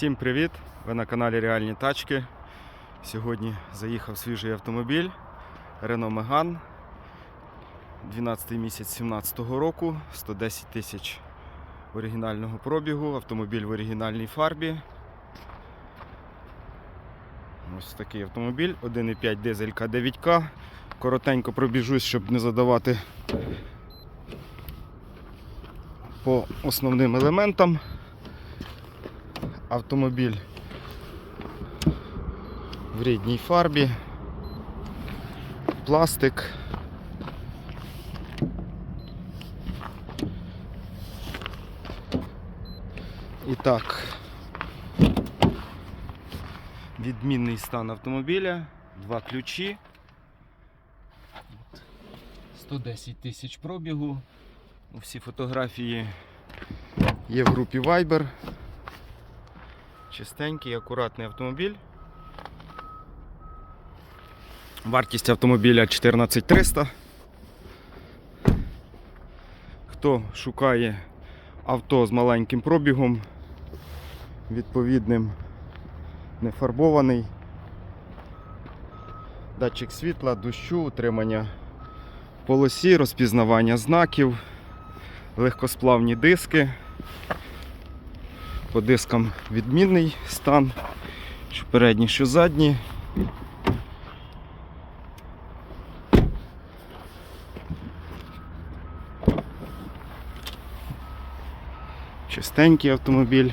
Всім привіт! Ви на каналі Реальні Тачки. Сьогодні заїхав свіжий автомобіль Renault Megane 12 місяць 17 року, 110 тисяч оригінального пробігу, автомобіль в оригінальній фарбі. Ось такий автомобіль, 1,5 дизелька 9К. Коротенько пробіжусь, щоб не задавати по основним елементам. Автомобіль в рідній фарбі, пластик. І так, відмінний стан автомобіля, два ключі. 110 тисяч пробігу. Всі фотографії є в групі Viber. Чистенький, акуратний автомобіль. Вартість автомобіля 14300. Хто шукає авто з маленьким пробігом, відповідним, нефарбований, датчик світла, дощу, утримання полосі, розпізнавання знаків, легкосплавні диски. По дискам відмінний стан, що передні, що задні. Чистенький автомобіль,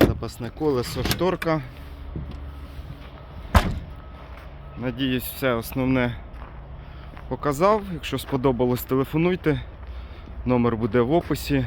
запасне колесо, шторка. Надіюсь, все основне показав. Якщо сподобалось, телефонуйте. Номер буде в описі.